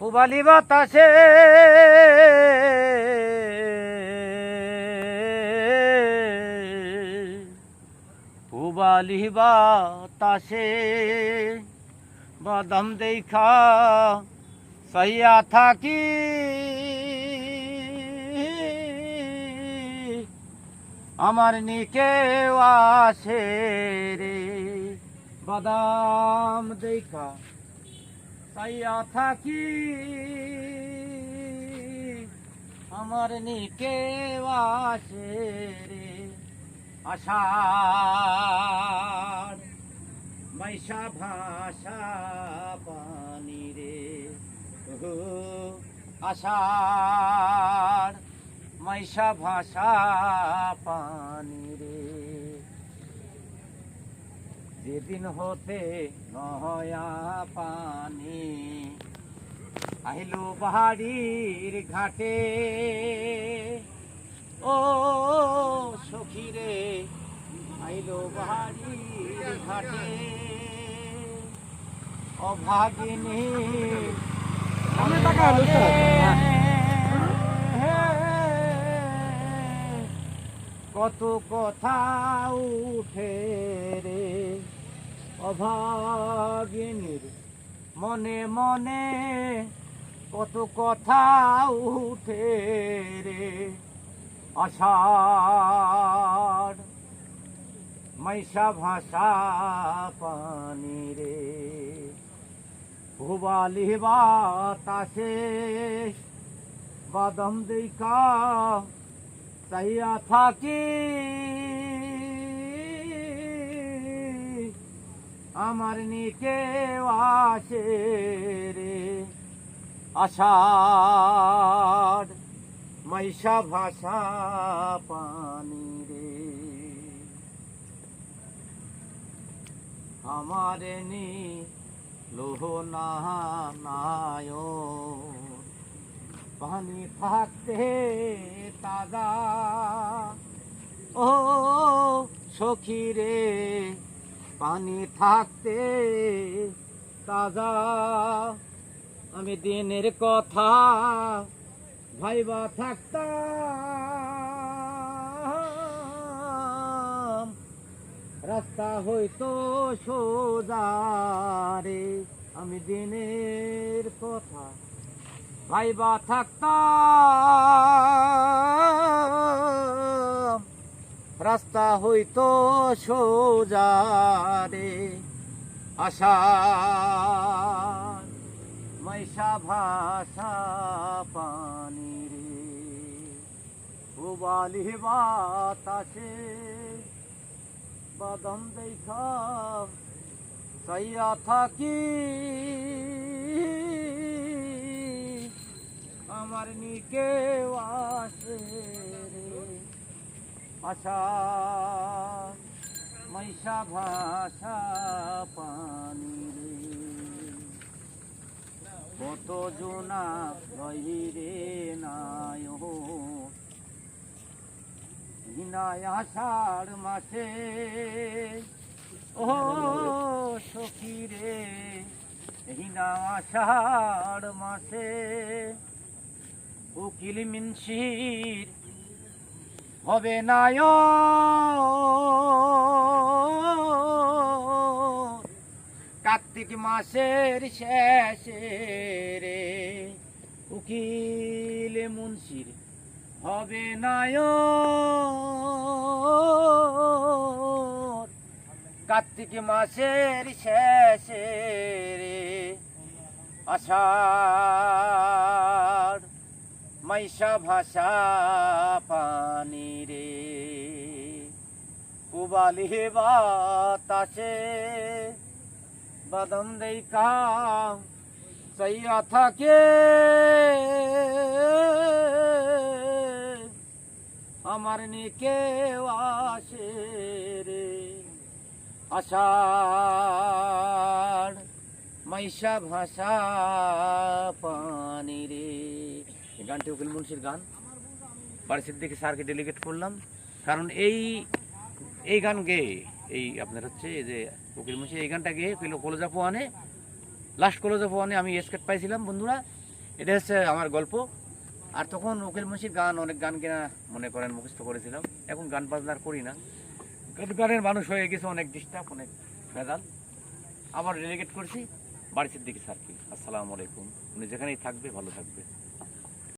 পুবালি বাতাসে। পুবালি বাতাসে বাদাম দেখা সহিয়া থাকি। আমার নিকে আসে রে বাদাম দেখা সাইয়া থাকি। আমার নিকে আসে রে আষাঢ়। মাইশা ভাষা পানি রে ওহো, আষাঢ়। মাইশা ভাষা পানি রে। যেদিন হতে নয়া পানি আহিলো বাহারির ঘাটে। ও সখী রে আইলো বাহারির ঘাটে। অভাগিনী উস্তাদ। কত কথা উঠে রে অভাগিনীর মনে মনে কত কথা উঠে রে আষাঢ়। মাইশা ভাষা পানি রে। ভুবালি বাতাসে বাদাম দেখা চাইয়া থাকি। আমার নিকে আসে আষাঢ় মাইশা ভাষা পানি রে। আমার নি লোহ নায় পানি থাকতে তাজা। ও সখী রে, পানি থাকতে তাজা। আমি দিনের কথা ভাইবা থাকতাম। রাস্তা হইতো সোজারে আমি দিনের কথা ভাইবা থাকতাম। রাস্তা হইতো সোজারে আশা পানি রে উবালি বাতাসে বাদাম দেখা সাইয়া থাকি আমার নিকে আসে রে আশা মাইশা ভাষা পানি রে কত জোনা রহিরে হিনায় আষাঢ় মাসে ও সখী রে হিনা আষাঢ় মাসে, উকিল মিনসির হবে নায় কার্তিক মাসের শেষে রে। উকিল মুন্সির হবে নায় কার্তিক মাসের শেষে রে। আষাঢ় মাইশা ভাষা পানি রে। কুবালি বাতাসে বাদাম দেখা সইয়া থাকে। আমার নিকে আসে রে আষাঢ়, মাইশা ভাষা পানি রে। এই গানটি উকিল মুন্সির গান। বাড়ির দিকে স্যারকে ডেলিগেট করলাম। কারণ এই এই গান গেয়ে এই আপনার হচ্ছে যে উকিল মুন্সি এই গানটা গেয়ে কলেজা পোয়ানে লাস্ট কলেজা পোয়ানে আমি স্কেট পাইছিলাম, বন্ধুরা। এটা হচ্ছে আমার গল্প। আর তখন উকিল মুন্সির গান, অনেক গান কিনা মনে করেন, মুখস্থ করেছিলাম। এখন গান বাজনার করি না। গান- গানের মানুষ হয়ে গেছে অনেক ডিস্টার্ব অনেক ভেজাল। আবার ডেলিগেট করছি। বাড়ির দিকে সার্কিল আসসালামু আলাইকুম। উনি যেখানেই থাকবে, ভালো থাকবে।